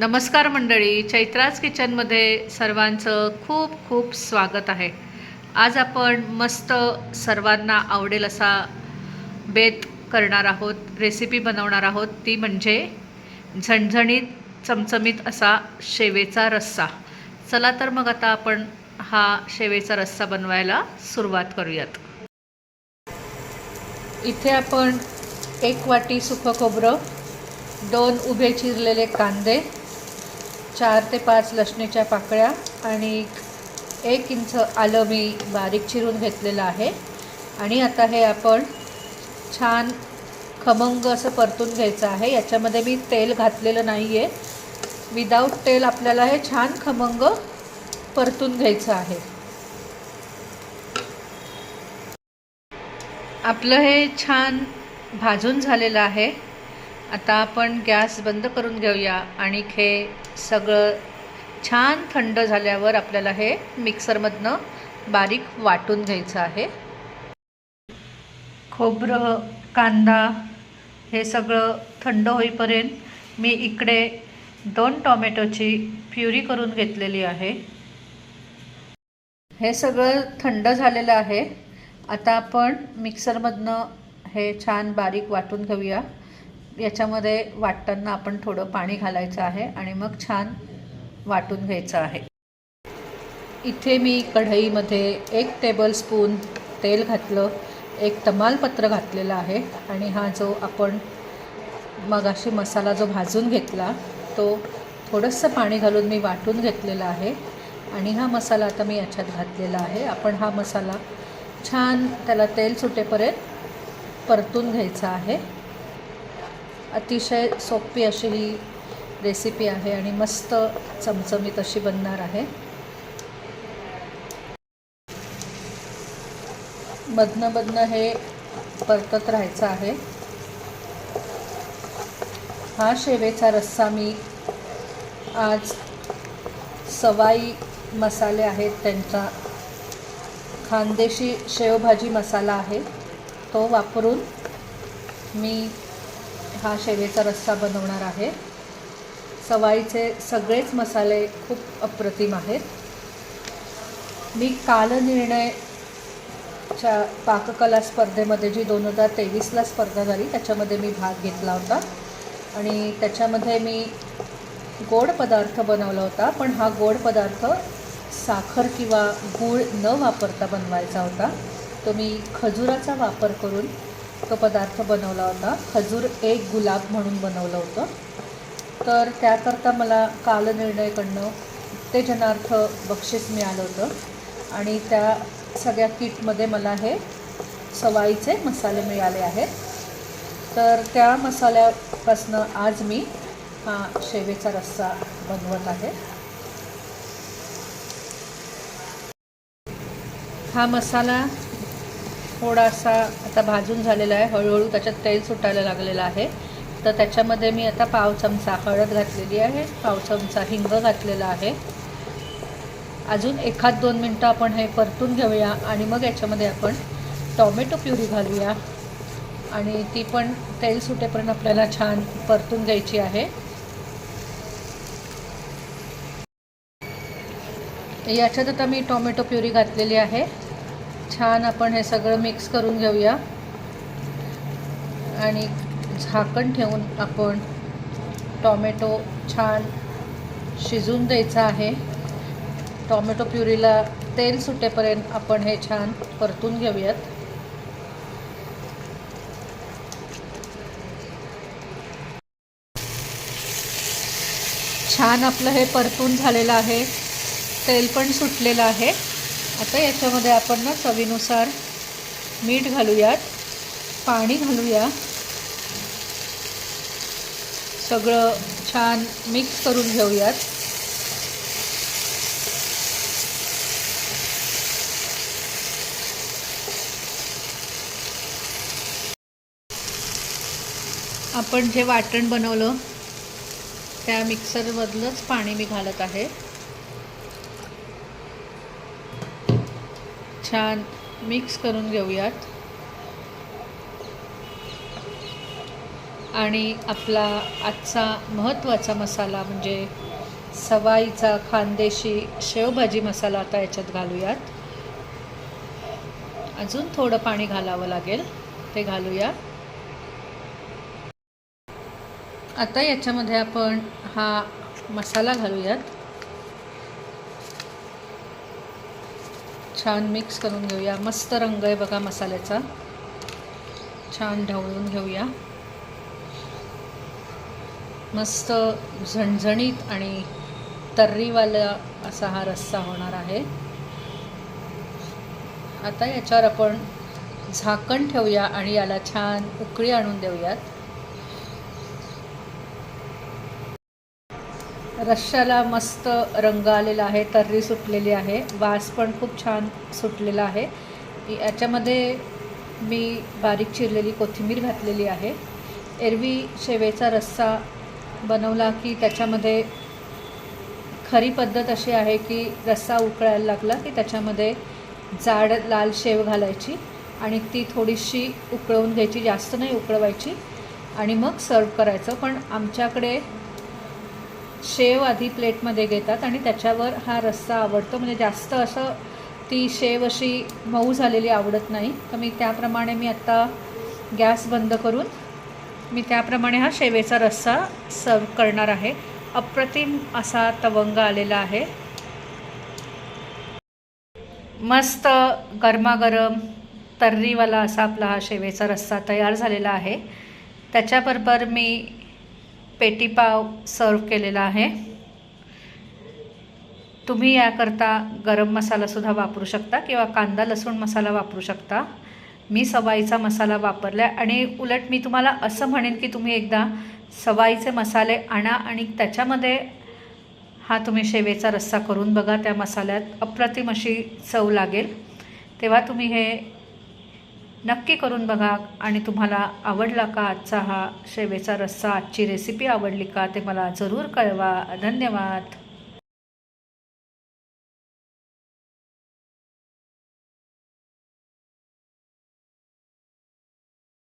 नमस्कार मंडळी चैत्राज किचनमध्ये सर्वांचं खूप खूप स्वागत आहे. आज आपण मस्त सर्वांना आवडेल असा बेत करणार आहोत रेसिपी बनवणार आहोत. ती म्हणजे झणझणीत चमचमीत असा शेवेचा रस्सा. चला तर मग आता आपण हा शेवेचा रस्सा बनवायला सुरुवात करूयात. इथे आपण एक वाटी सुखं खोबरं दोन उभे चिरलेले कांदे चार ते पाच लसणीच्या पाकळ्या आणि एक इंच आलं मी बारीक चिरून घेतलेलं आहे. आणि आता हे आपण छान खमंग असं परतून घ्यायचं आहे. याच्यामध्ये मी तेल घातलेलं नाही आहे विदाऊट तेल आपल्याला हे छान खमंग परतून घ्यायचं आहे. आपलं हे छान भाजून झालेलं आहे. आता आपण गॅस बंद करून घेऊया आणि हे सगळं छान थंड झाल्यावर आपल्याला हे मिक्सरमधनं बारीक वाटून घ्यायचं आहे. खोबरं कांदा हे सगळं थंड होईपर्यंत मी इकडे दोन टॉमॅटोची प्युरी करून घेतलेली आहे. हे सगळं थंड झालेलं आहे. आता आपण मिक्सरमधनं हे छान बारीक वाटून घेऊया. याच्यामध्ये वाटताना आपण थोडं पाणी घालायचं आहे आणि मग छान वाटून घ्यायचं आहे. इथे मी कढईमध्ये एक टेबलस्पून तेल घातलं एक तमालपत्र घातलेलं आहे आणि हा जो आपण मगाशी मसाला जो भाजून घेतला तो थोडंसं पाणी घालून मी वाटून घेतलेला आहे आणि हा मसाला आता मी याच्यात घातलेला आहे. आपण हा मसाला छान त्याला तेल सुटेपर्यंत परतून घ्यायचा आहे. अतिशय सोपी अशी ही रेसिपी आहे आणि मस्त चमचमीत अशी बनणार आहे. मधनं मधनं हे परतत राहायचं आहे. हा शेवेचा रस्सा मी आज सवाई मसाले आहेत त्यांचा. खानदेशी शेवभाजी मसाला आहे. तो वापरून मी हा शेवेचा रस्सा बनवणार आहे. सवाईचे सगळेच मसाले खूप अप्रतिम आहेत. मी कालनिर्णयच्या पाककला स्पर्धेमध्ये जी दोन हजार तेवीसला स्पर्धा झाली त्याच्यामध्ये मी भाग घेतला होता. आणि त्याच्यामध्ये मी गोड पदार्थ बनवला होता पण हा गोड पदार्थ साखर किंवा गूळ न वापरता बनवायचा होता. तो मी खजुराचा वापर करून तो पदार्थ बनवला होता. खजूर एक गुलाब म्हणून बनवलं होतं. तर त्याकरता मला कालनिर्णयकडनं उत्तेजनार्थ बक्षीस मिळालं होतं. आणि त्या सगळ्या किटमध्ये मला हे सवाईचे मसाले मिळाले आहेत. तर त्या मसाल्यापासनं आज मी हा शेवेचा रस्सा बनवत आहे. हा मसाला थोडासा आता भाजून झालेला आहे. हळूहळू त्याच्यात तेल सुटायला लागलेलं आहे. तर त्याच्यामध्ये मी आता पाव चमचा हळद घातलेली आहे. पाव चमचा हिंग घातलेला आहे. अजून एखाद दोन मिनटं आपण हे परतून घेऊया आणि मग याच्यामध्ये आपण टॉमॅटो प्युरी घालूया. आणि ती पण तेल सुटेपर्यंत आपल्याला छान परतून घ्यायची आहे. याच्यात आता मी टॉमॅटो प्युरी घातलेली आहे. छान आपण हे सगळं मिक्स करून घेऊया. आणि झाकण ठेवून आपण टॉमॅटो छान शिजून द्यायचा आहे. टॉमॅटो प्युरीला तेल सुटेपर्यंत आपण हे छान परतून घेऊयात. छान आपलं हे परतून झालेलं आहे. तेल पण सुटलेलं आहे. आता याच्यामध्ये आपण ना चवीनुसार मीठ घालूयात पाणी घालूया. सगळं छान मिक्स करून घेऊयात. आपण जे वाटण बनवलं त्या मिक्सरमधलंच पाणी मी घालत आहे. छान मिक्स करून घेऊयात. आणि आपला आजचा महत्त्वाचा मसाला म्हणजे सवाईचा खानदेशी शेवभाजी मसाला आता याच्यात घालूयात. अजून थोडं पाणी घालावं लागेल ते घालूया. आता याच्यामध्ये आपण हा मसाला घालूयात. छान मिक्स करून घेऊया. मस्त रंग आहे बघा मसाल्याचा. छान ढवळून घेऊया. मस्त झणझणीत आणि तर्रीवाला असा हा रस्सा होणार आहे. आता याच्यावर आपण झाकण ठेवूया आणि याला छान उकळी आणून देऊयात. रश्श्याला मस्त रंग आलेला आहे तर्री सुटलेली आहे वास पण खूप छान सुटलेला आहे. याच्यामध्ये मी बारीक चिरलेली कोथिंबीर घातलेली आहे. एरवी शेवेचा रस्सा बनवला की त्याच्यामध्ये खरी पद्धत अशी आहे की रस्सा उकळायला लागला की त्याच्यामध्ये जाड लाल शेव घालायची आणि ती थोडीशी उकळवून घ्यायची जास्त नाही उकळवायची. आणि मग सर्व करायचं. पण आमच्याकडे शेव आधी प्लेटमध्ये घेतात आणि त्याच्यावर हा रस्सा आवडतो. म्हणजे जास्त असं ती शेव अशी मऊ झालेली आवडत नाही. तर मी त्याप्रमाणे मी आत्ता गॅस बंद करून मी त्याप्रमाणे हा शेवेचा रस्सा सर्व करणार आहे. अप्रतिम असा तवंग आलेला आहे. मस्त गरमागरम तर्रीवाला असा आपला हा शेवेचा रस्सा तयार झालेला आहे. त्याच्याबरोबर मी पेटीपाव सर्व केलेला आहे. तुम्ही याकरता गरम मसालासुद्धा वापरू शकता किंवा कांदा लसूण मसाला वापरू शकता. मी सवाईचा मसाला वापरला आहे आणि उलट मी तुम्हाला असं म्हणेन की तुम्ही एकदा सवाईचे मसाले आणा आणि त्याच्यामध्ये हा तुम्ही शेवेचा रस्सा करून बघा त्या मसाल्यात अप्रतिम अशी चव लागेल. तेव्हा तुम्ही हे नक्की करून बघा. आणि तुम्हाला आवडला का आजचा हा शेवेचा रस्सा? आजची रेसिपी आवडली का? ते मला जरूर कळवा. धन्यवाद.